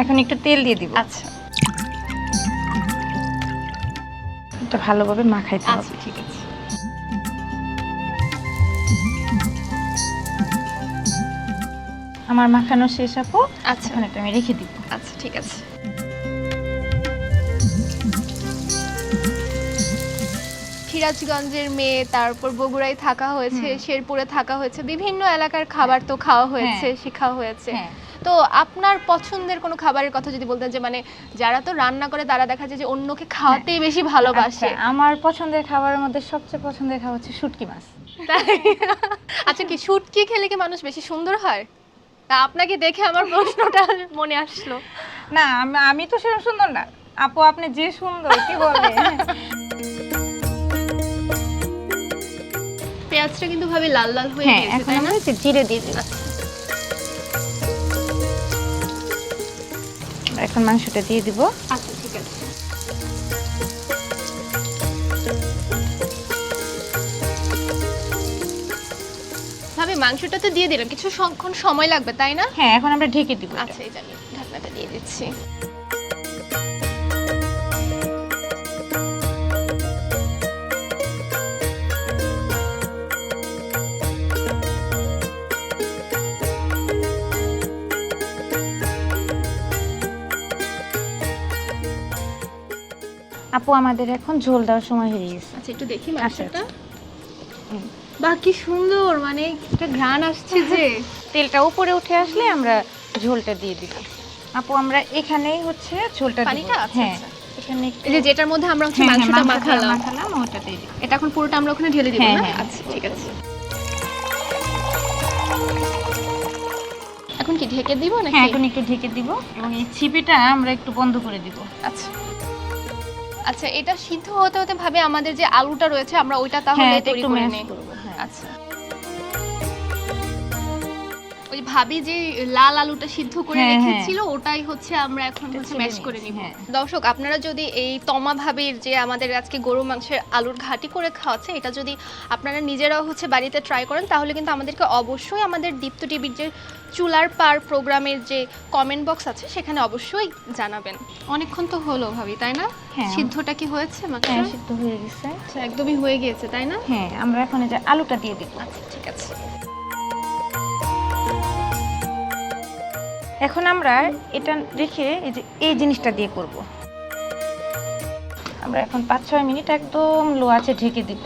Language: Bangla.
এখন একটু তেল দিয়ে দিব। আচ্ছা। এটা ভালোভাবে মাখাইতে হবে। আচ্ছা ঠিক আছে। আমার মাখানো শেষ আপু। আচ্ছা। এখন এটা আমি রেখে দিব। আচ্ছা ঠিক আছে। সিরাজগঞ্জের মেয়ে তারপর বগুড়ায় থাকা হয়েছে শেরপুরে থাকা হয়েছে বিভিন্ন এলাকার খাবার তো খাওয়া হয়েছে শেখা হয়েছে। হ্যাঁ। তো আপনার পছন্দের কোনো খাবারের কথা যদি বলতেন যে মানে যারা তো রান্না করে তারা দেখা যায় যে অন্যকে খাওয়াতেই বেশি ভালোবাসে। আচ্ছা, আমার পছন্দের খাবারের মধ্যে সবচেয়ে পছন্দের খাবার হচ্ছে শুটকি মাছ। আচ্ছা কি শুটকি খেলে কি মানুষ বেশি সুন্দর হয়? তা আপনাকে দেখে আমার প্রশ্নটা মনে আসলো। না আমি তো সেরকম সুন্দর না। আপু আপনি যে সুন্দর কি বলে পেঁয়াজটা কিন্তু ভাবে লাল লাল হয়ে হ্যাঁ গেছে তাই না? জিরে দিয়ে দিব এখন মাংসটা দিয়ে দিব। আচ্ছা ঠিক আছে। ভাবে মাংসটা তো দিয়ে দিলাম। কিছু সংক্ষণ সময় লাগবে তাই না? হ্যাঁ এখন আমরা ঢেকে দিব আচ্ছা এই জানি ঢাকনাটা দিয়ে দিচ্ছি। আপু আমাদের এখন ঝোল দেওয়ার সময় হয়ে গেছে। আচ্ছা একটু দেখি মাংসটা। হুম। কি সুন্দর মানে একটা ঘ্রাণ আসছে যে। তেলটা উপরে উঠে আসলে আমরা ঝোলটা দিয়ে দিব আপু আমরা এখানেই হচ্ছে ঝোলটা পানিটা? হ্যাঁ আচ্ছা। এখানে এই যে যেটার মধ্যে আমরা হচ্ছে হ্যাঁ, হ্যাঁ, মাংসটা মাখালাম। মাখালাম ওটা দিয়ে দিব এটা এখন পুরোটা আমরা ওখানে ঢেলে দিব হ্যাঁ, না? হ্যাঁ। আচ্ছা ঠিক আছে। এখন কি ঢেকে দিব নাকি? হ্যাঁ এখন একটু ঢেকে দিব। এবং এই ছিপিটা আমরা একটু বন্ধ করে দিব। আচ্ছা। আচ্ছা এটা সিদ্ধ হতে হতে ভাবে আমাদের যে আলুটা রয়েছে আমরা ওইটা তাহলে হ্যাঁ তৈরি করে নেই। হ্যাঁ। আচ্ছা। ভাবি যে লাল আলুটা সিদ্ধ করে হ্যাঁ, হ্যাঁ। রেখেছিল ওটাই হচ্ছে আমরা এখন হচ্ছে ছেড়ে ম্যাশ করে নিব। হ্যাঁ। দর্শক আপনারা যদি এই তমা ভাবির যে আমাদের আজকে গরু মাংসের আলুর ঘাটি করে খাওয়াচ্ছে এটা যদি আপনারা নিজেরাও হচ্ছে বাড়িতে ট্রাই করেন তাহলে কিন্তু আমাদেরকে অবশ্যই আমাদের দীপ্ত টিভির যে চুলার পার প্রোগ্রামের যে কমেন্ট বক্স আছে সেখানে অবশ্যই জানাবেন। অনেকক্ষণ তো হলো ভাবি তাই না? হ্যাঁ। সিদ্ধটা কি হয়েছে মাংস হ্যাঁ সিদ্ধ হয়ে গেছে। একদমই হয়ে গিয়েছে তাই না? হ্যাঁ আমরা এখন এই আলুটা দিয়ে দিব। আচ্ছা ঠিক আছে। এখন আমরা এটা রেখে এই যে এই জিনিসটা দিয়ে করব। আমরা এখন পাঁচ ছয় মিনিট একদম লো আছে ঢেকে দিব।